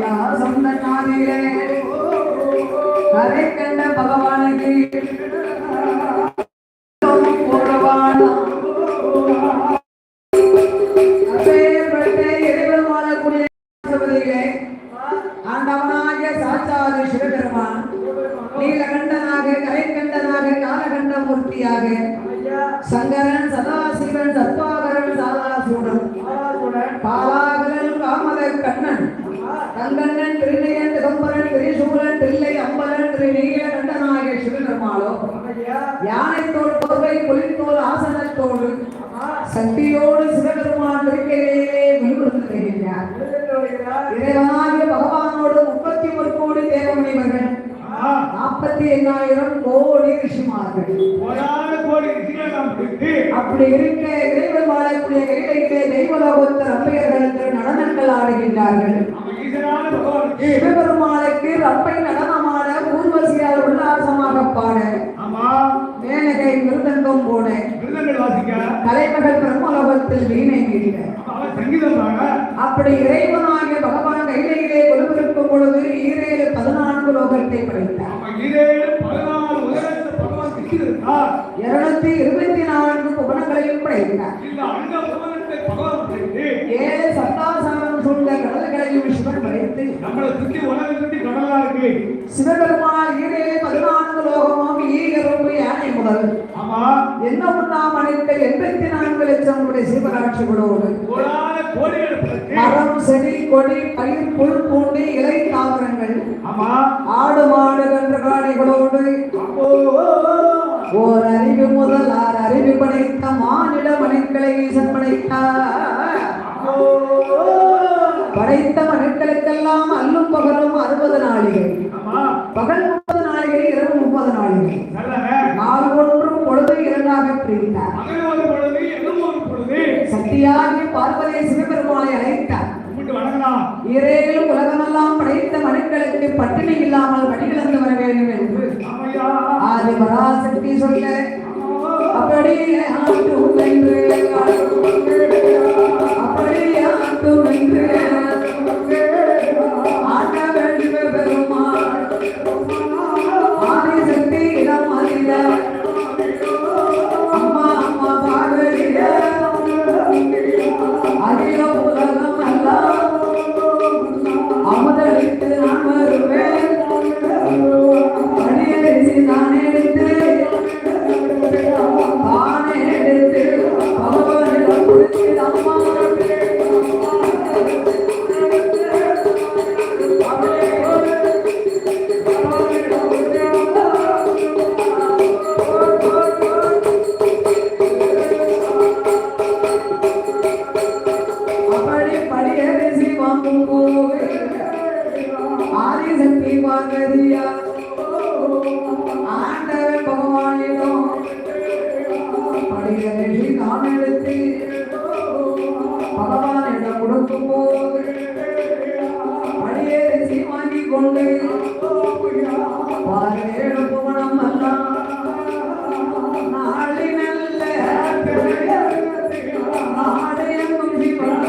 கைலாசம் தன்னாதிலே கரை கண்ட பகவானுக்கு சங்கரன் சதாசிவன் சத்வாகரன் சாதாசூடன் பாலா கங்கண்ணன் திருநயன் திகம்பரன் திரிசூலன் தில்லை அம்பலன் திரு நீலகண்டனாகிய சிவபெருமாளோ யானைத்தோல் போர்வை புலித்தோல் ஆசனத்தோடு சக்தியோடு சிவபெருமான் இருக்கையிலே வெளிப்படுத்துகிறார் இறைவனாகிய பகவானோடு முப்பத்தி ஒரு கோடி தேவமணிவர்கள் நாற்பத்தி எண்ணாயிரம் கோடி ரிஷிமார்கள். அப்படி இருக்க இறைவன் வாழக்கூடிய கைலையிலே தெய்வலோகத்தர் அம்பையர்களுக்கு நடனங்கள் ஆடுகின்றார்கள். சிவபெருமானுக்கு ரப்பை நடனமான ஊர்வசியால் உல்லாசமாக பாட மேனகை மிருதங்கம் போட. கலைமகள் பிரம்மலோகத்தில் வீணை மீட்ட அப்படி இறைவனாகிய பகவான் கைலையிலே கொலுவிருக்கும் பொழுது ஈரேழு பதினான்கு லோகத்தை படைத்தார். இருநூத்தி இருபத்தி நான்கு புவனங்களையும் படைத்தார். ஏழு சப்தாசனம் சூழ்ந்த கடல்களையும் சிவன் படைத்து நம்மளை சுத்தி உலகம் சுத்தி கடலா இருக்கு. சிவபெருமான் ஈரேழு பதினான்கு லோகமும் ஈகரும்பு யானை முதல். ஆமா. என்ன உண்ணாம் அனைத்து எண்பத்தி நான்கு லட்சம் உடைய கோடிகள் பிறகு மரம் செடி கொடி பயிர் புல் பூண்டு இலை தாவரங்கள். ஆமா. ஆடு மாடு கன்று காடைகளோடு அப்போ. ஓர் அறிவு முதல் ஆறு அறிவு படைத்த மானிட மனுக்களை ஈசன் படைத்தார் படைத்த மனுக்களுக்கெல்லாம் அல்லும் பகலும் அறுபது நாளிகை. ஆமா. பகல் முப்பது நாளிகை இரவு முப்பது நாளிகை. நாள் ஒன்றும் பொழுது இரண்டாக பிரித்தார் சக்தியாகி பார்வதி சிவபெருமானை அழைத்தார். ஈரேலும் உலகமெல்லாம் படைத்த மனுக்களுக்கு பட்டினி இல்லாமல் வழிகிழந்து வர வேண்டும் என்று. ஆதி பராசக்தி சொல்ல அகில கொடுக்கும் போது படியரிசி வாங்கி கொண்டு பாரேழு புவனம் எல்லாம் நாளை நல்ல நாடு எங்கும் சிவன்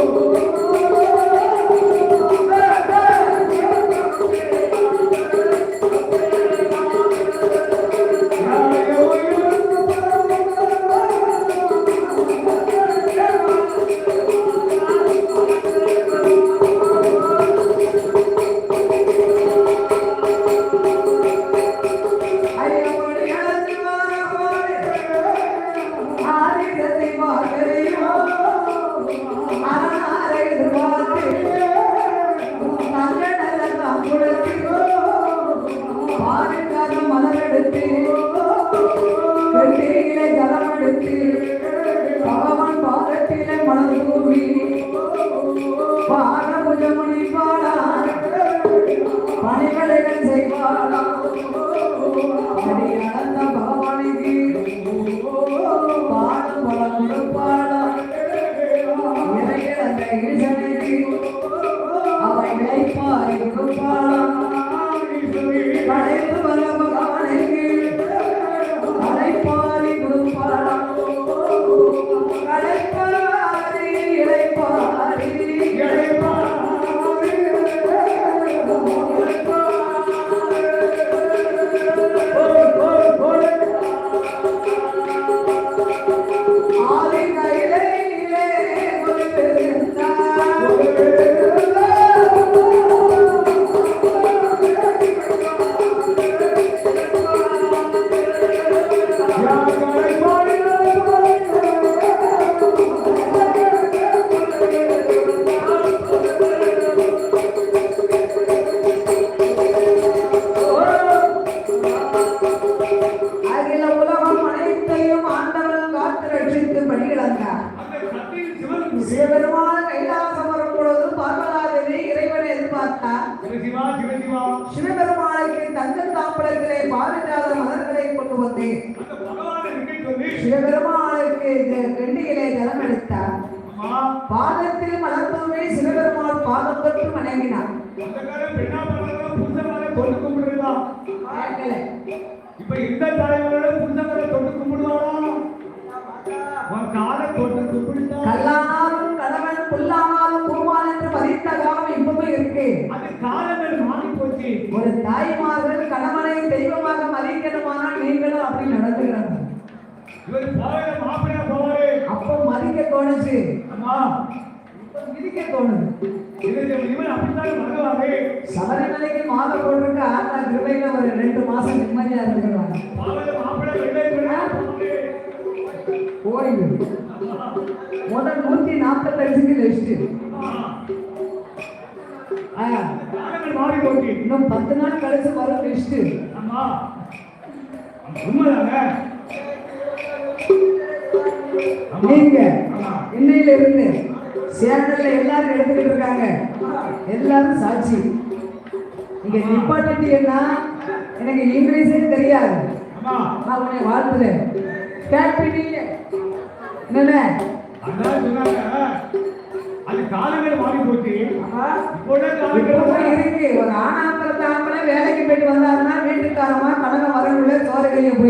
Thank you. சிவபெருமானுக்கு தங்க தாம்பலத்திலே பாரிஜாத மலர்களை கொண்டு வந்தேன். சிவபெருமானுக்கு கெண்டியிலே ஜலம் எடுத்தார் பாதத்தில் மலர்ந்தோமே சிவபெருமான் பாதம் தொட்டு வணங்கினார். இப்ப இந்த தலைவரோட புருஷனால தொட்டு கும்பிடுவானா உன் காலை தொட்டு கும்பிடுதா இருக்கு அது காலங்கள் மாறி போச்சு ஒரு தாய்மார்கள் கணவனை தெய்வமாக மதிக்கணுமானால் நீங்களும் அப்படி நடந்துக்கிறாங்க. இவர் போகிற மாப்பிள்ளையா போவாரு அப்போ மதிக்க தோணுச்சு. இப்ப மிதிக்க தோணுது. சபரிமலைக்கு மாலை போட்டிருக்க ஆத்தா கிருபையில ஒரு ரெண்டு மாசம் நிம்மதியா இருந்துக்கிறாங்க. மாப்பிள்ளை. கோயில் முதல் நூத்தி நாற்பத்தஞ்சுக்கு லிஸ்ட் போச்சு இன்னும் பத்து நாள் கழிச்சு வரும் லிஸ்ட் அம்மா உண்மைதானே? அம்மா. நீங்க ஆமா. இன்னையில இருந்து சேனல்ல எல்லாரும் எடுத்துக்கிட்டு இருக்காங்க. எல்லாரும் சாட்சி. நீங்க நிப்பாட்டிட்டீங்கன்னா எனக்கு இங்கிலீஷே தெரியாது. நான் உன்னை வாழ்த்துறேன். கேட்பீங்க என்னென்ன காலங்கள் மாறி போச்சு. இருக்கு. ஒரு ஆணாம்பலத்தை ஆம்பளை வேலைக்கு போயிட்டு வந்தாருன்னா வீட்டுக்காரமா கனக வரவுள்ள சோறுகையை போய்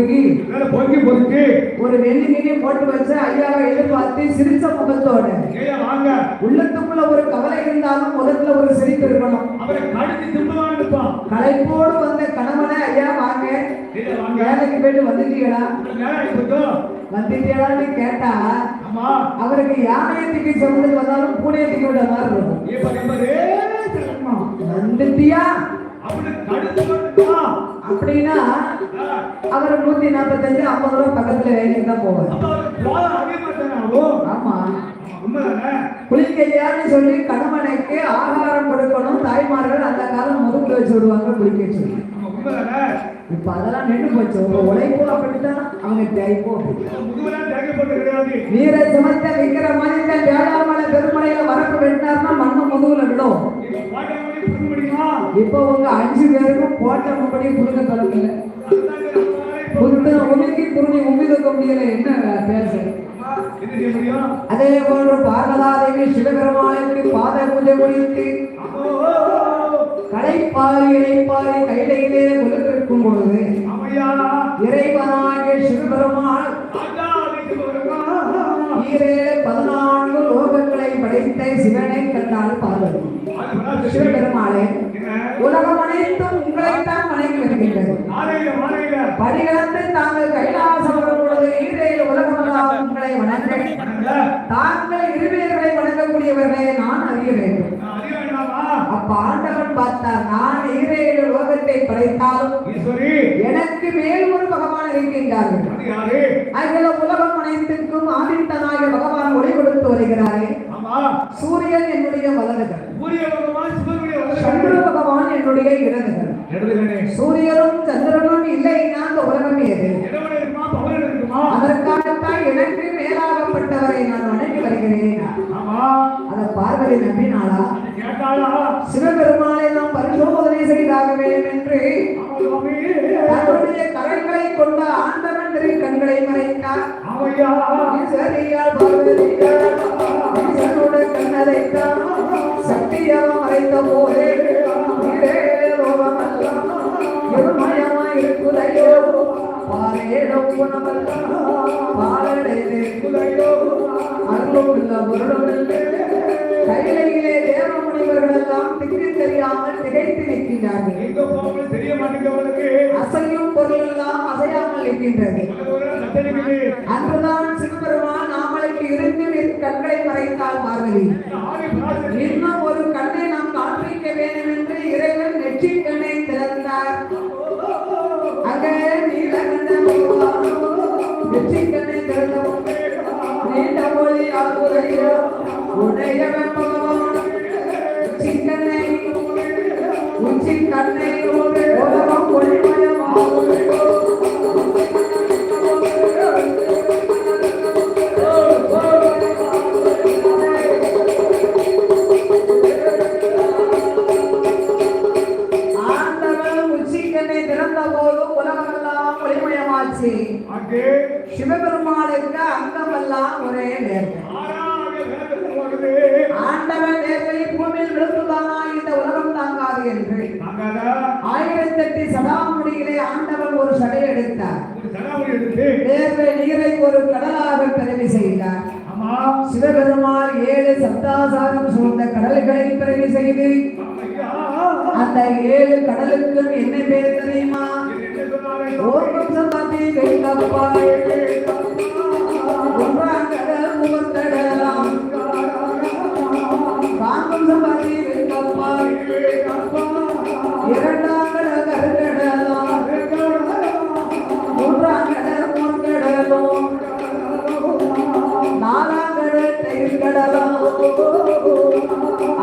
பொறுக்கி பொறுக்கி ஒரு வெள்ளி கிண்ணி போட்டு வச்சு ஐயாவை எதிர்பார்த்து சிரிச்ச முகத்தோட. உள்ளத்துக்குள்ள ஒரு கவலை இருந்தாலும் முகத்துல ஒரு சிரிப்பு இருக்கணும். களைப்போடு வந்த கணவனை ஐயா வாங்க. வேலைக்கு போயிட்டு வந்துட்டீங்களா? வந்துட்டீங்களான்னு கேட்டா அவருக்கு யானையை தூக்கி சொல்றது வந்தாலும் பூனையை தூக்கி விட மாதிரி இருக்கும். வந்துட்டியா. அப்படின்னா அவர் நூத்தி நாற்பத்தஞ்சு ஐம்பது ரூபா பக்கத்துல வேலைக்கு தான் போவார். ஆமா. குளிக்கையான்னு சொல்லி கணவனுக்கு ஆகாரம் கொடுக்கணும் தாய்மார்கள் அந்த காலம் முதுகுல வச்சு விடுவாங்க குளிக்க சொல்லி இப்ப அதெல்லாம் நின்று போச்சு. உங்க உழைப்போ அப்படித்தான் அவங்க தேய்ப்போ வீர சுமத்த விக்கிற மனிதன் வேளாண்மலை பெருமலையில வரப்பு வெட்டினார்னா மண்ணு முதுகுல விடும் இப்ப உங்க அஞ்சு பேருக்கும் போட்ட முப்படி புடுங்க தொடங்கல புத்து உமிக்கி புருணி உமிக்க முடியல என்ன பேச? அதே போன்று பார்வதாதேவி சிவபெருமானுக்கு பாத பூஜை முடித்து கடைப்பாரி இடைப்பாரி கைலையிலே உலகிருக்கும் பொழுது அம்மையா இறைவனாகிய சிவபெருமான் பதினான்கு லோகங்களை படைத்த சிவனை கண்டால் பார்வதி என்ன? உலகம் அனைத்தும் உங்களைத்தான் வணங்கி வருகின்றது. படிகளந்து தாங்கள் கைலாசம் வரும் பொழுது ஈரேழு உலகமெல்லாம் உங்களை வணங்க. தாங்கள் இருவேர்களை வணங்கக்கூடியவர்களை நான் அறிய வேண்டாமா? அப்ப ஆண்டவன் பார்த்தார். நான் ஈரேழு லோகத்தை படைத்தாலும் எனக்கு மேல் ஒரு பகவான் இருக்கின்றார்கள். அது யாரு? அகில உலகம் அனைத்திற்கும் ஆதித்தனாகிய வருகிறேன் ஆமா, அதை பார்வதி நம்பினாளா? சிவபெருமானை நாம் பரிசோதனை செய்தாக வேண்டும் என்று. தன்னுடைய கரங்களை கொண்ட ஆண்டவன் கண்களை மறைத்தார். பார்வதியால் ஈசனோட கண்ணதைத்தான் சக்தியாக மறைத்த போதே. உயிரே லோகமெல்லாம் இருமயமாய் இருக்குதையோ கையிலே தேவ முனிவர்கள் எல்லாம் திக்கு தெரியாமல் திகைத்து நிற்கின்றார்கள். தெரிய மாட்டேங்கிறவனுக்கு அசையும் பொருள் எல்லாம் அசையாமல் இருக்கின்றது. அன்றுதான் சிவபெருமான் நாமளுக்கு இருந்து கண்களை மறைத்தால் பார்வதி. Thank you. ஒரு கடலாக பிறவி செய்தார். அம்மா சிவபெருமான் ஏழு சப்தாசாரம் சூழ்ந்த கடல்களை பிறவி செய்து அந்த ஏழு கடலுக்கும் என்ன பேர் தெரியுமா? ஓர்வம் சம்பாதி கைகாப்பாய்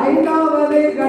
আইনা